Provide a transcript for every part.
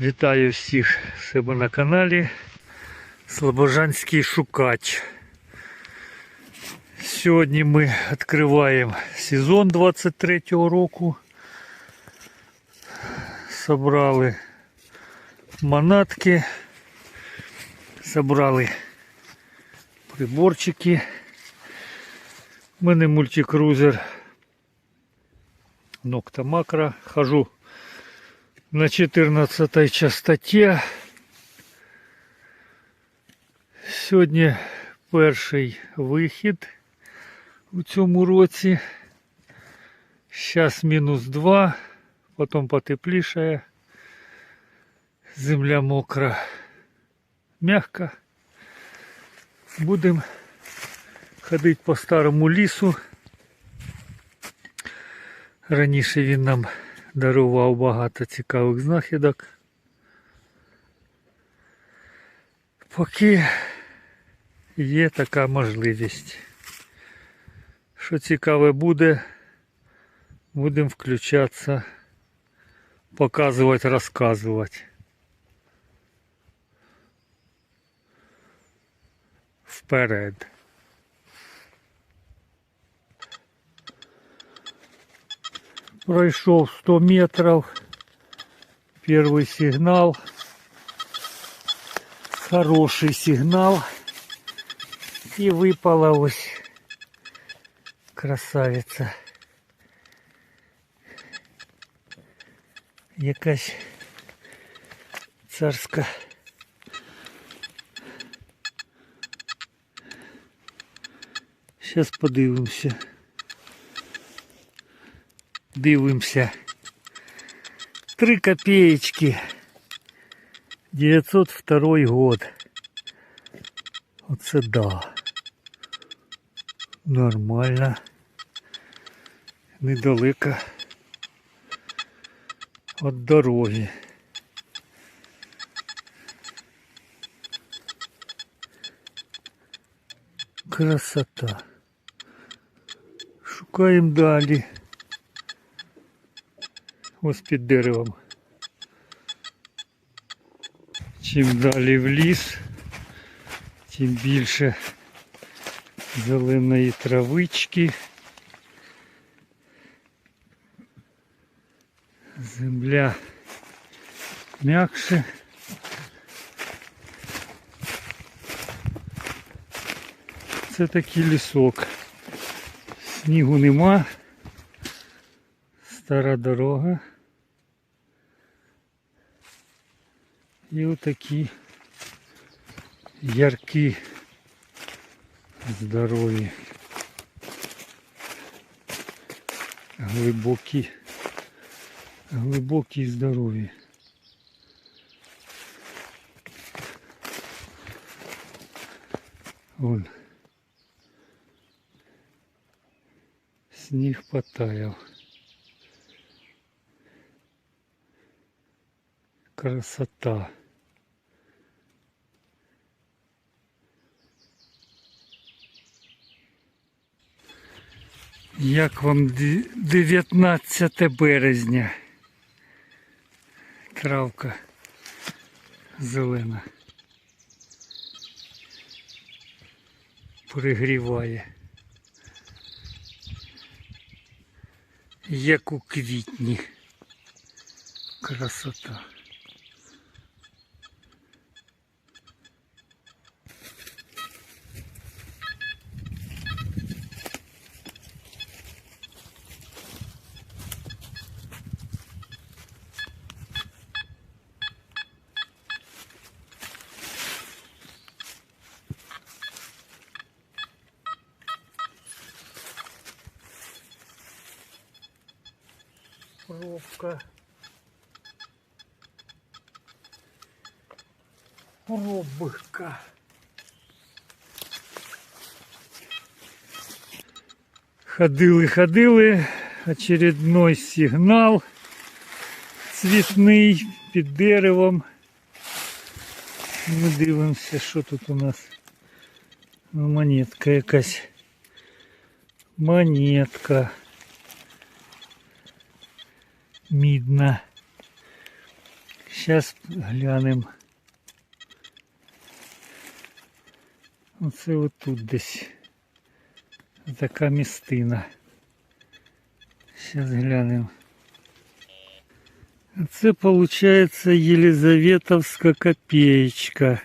Вітаю всіх в себе на каналі Слобожанський Шукач. Сьогодні ми відкриваємо сезон 23 року. Собрали манатки, собрали приборчики. У мене мультикрузер Нокта Макро. Хожу на 14 частоті. Сьогодні перший вихід у цьому році. Зараз мінус 2, потім потеплішає. Земля мокра, м'яка. Будемо ходити по старому лісу. Раніше він нам дарував багато цікавих знахідок. Поки є така можливість. Що цікаве буде, будемо включатися, показувати, розказувати. Вперед. Пройшов 100 метров. Первый сигнал. Хороший сигнал. И выпала ось красавиця. Якась царська. Сейчас подивимося Дивимося. Три копеечки. 902 год. Оце да. Нормально. Недалеко від дороги. Красота. Шукаємо далі. Ось під деревом. Чим далі в ліс, тим більше зеленої травички. Земля м'якше. Це такий лісок. Снігу нема. Стара дорога. І отакі яркі, здорові, глибокі, глибокі і здорові. Вон. Сніг потаяв. Красота. Як вам ді- 19 березня? Травка зелена. Пригріває. Як у квітні. Красота. Пробка. Пробка. Ходили, ходили. Очередной сигнал. Цвітний під деревом. Ми дивимося, що тут у нас. Ну, Монетка якась. Монетка Мідна. Зараз глянемо. Оце отут десь. Така містина. Зараз глянемо. Це виходить Єлизаветовська копеечка.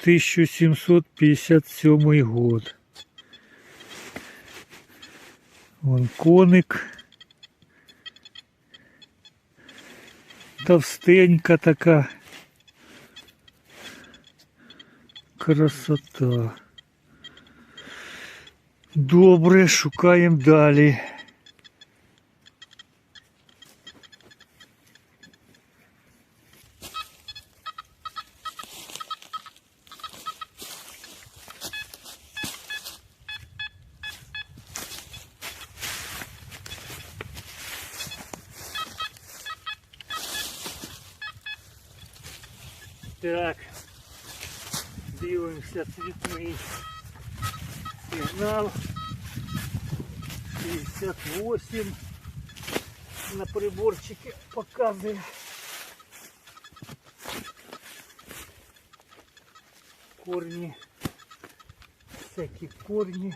1757 год. Вон коник. Товстенька така. Красота. Добре, шукаємо далі. дивимося цвітний сигнал 68 на приборчике показує. Корні, всякі корні.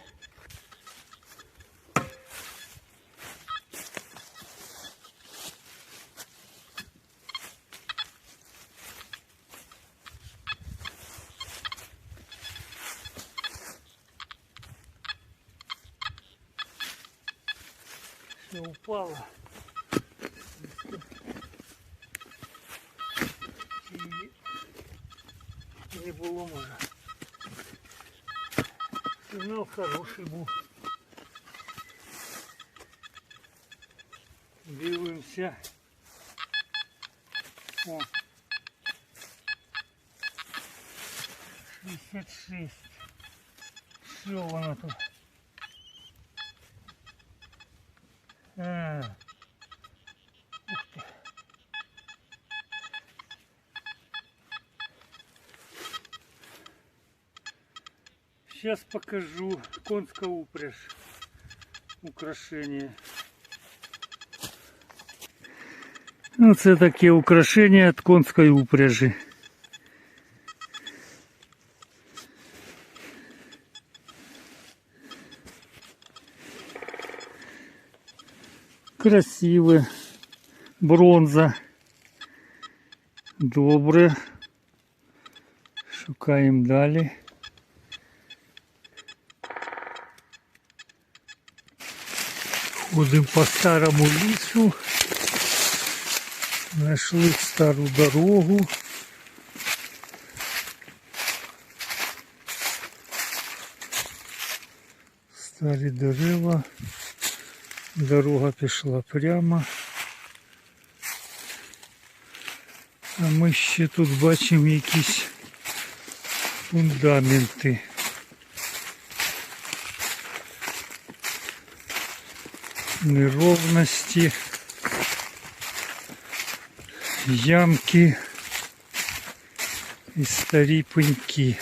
Все упало. І не було може. Сигнал хороший був. Дивимося. О. 66. Що воно тут? А. Ух ты. Сейчас покажу конская упряжь. Украшение. Ну, це таке украшення від конської упряжі. Красиве. Бронза. Добре. Шукаємо далі. Ходимо по старому лісу. Знайшли стару дорогу. Старі дерева. Дорога пішла прямо. А ми ще тут бачимо якісь фундаменти. Неровності, ямки і старі пеньки.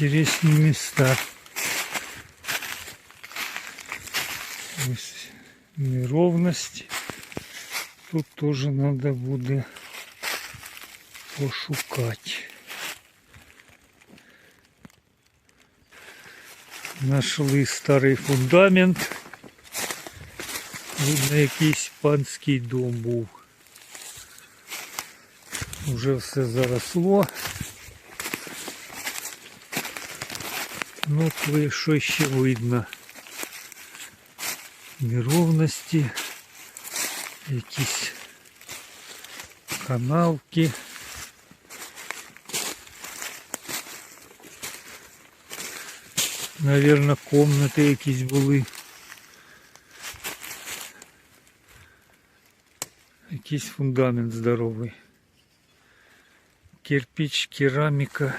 Интересные места. Ось неровность. Тут тоже надо буде пошукати. Нашли старий фундамент. Видно, якийсь панський дом був. Уже все заросло. Ну, кое-що ще видно. Неровності, якісь канавки. Наверно, комнати якісь були. Якийсь фундамент здоровий. Кирпич, кераміка.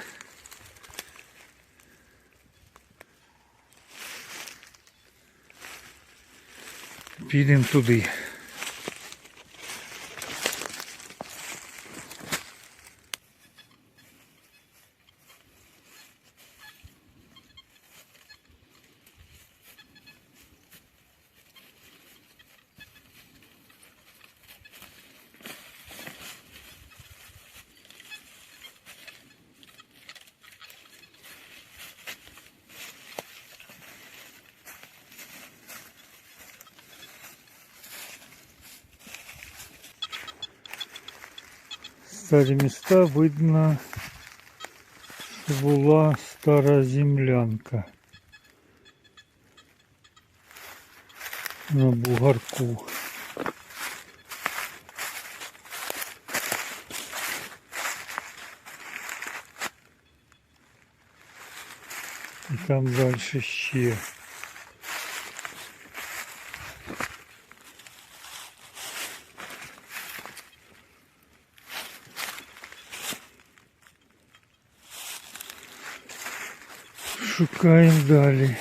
Підемо туди. старі міста видно, що була стара землянка на бугарку. І там далі ще. Шукаємо далі.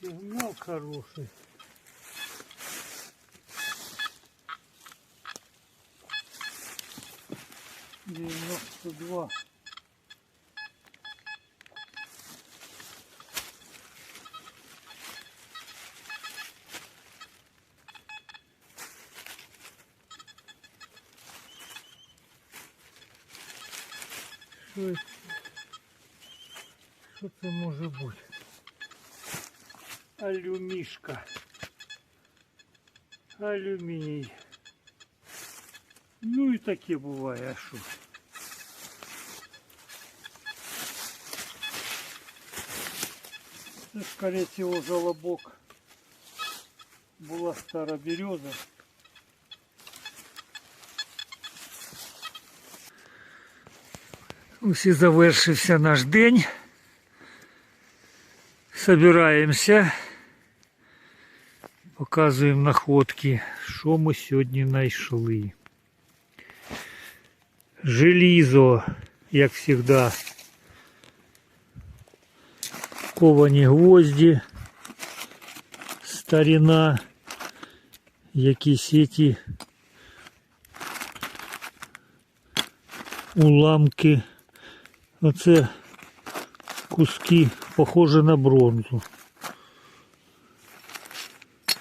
Сигнал хороший. два. Що, це? Що це може бути? Алюмішка. Алюміній. Ну і таке буває, а що? Це, скорее всего, желобок. Була стара береза. Ось і завершився наш день. Собираємося. Показуємо находки, що ми сьогодні знайшли. Желізо, як завжди. Ковані гвозді, старина, якісь ці уламки. Оце куски похожі на бронзу.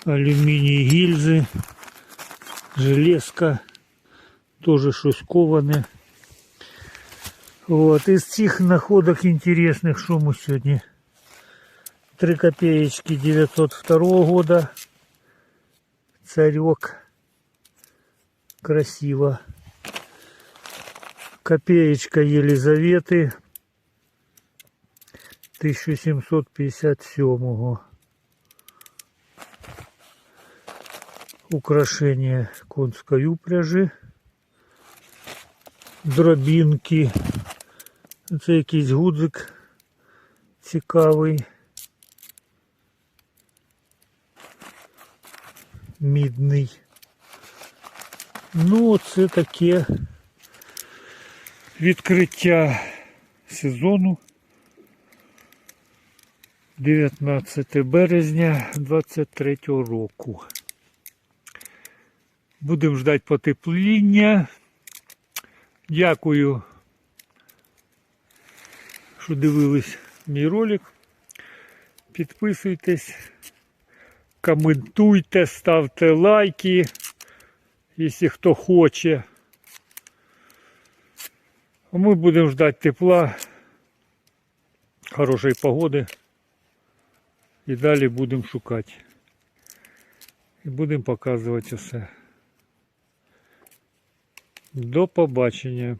Алюміній гільзи, железка, теж щось коване. Вот, из цих находок интересных, что мы сегодня 3 копеечки 902 года. Царек. Красиво. Копеечка Елизаветы 1757 Украшение конской упряжи. Дробинки. Це якийсь гудзик цікавий. Мідний. Ну, це таке відкриття сезону. 19 березня 23 року. Будемо ждати потепління. Дякую, що дивились мій ролик. Підписуйтесь, коментуйте, ставте лайки, якщо хто хоче. А ми будемо ждати тепла, хорошої погоди. І далі будемо шукати. І будемо показувати все. До побачення.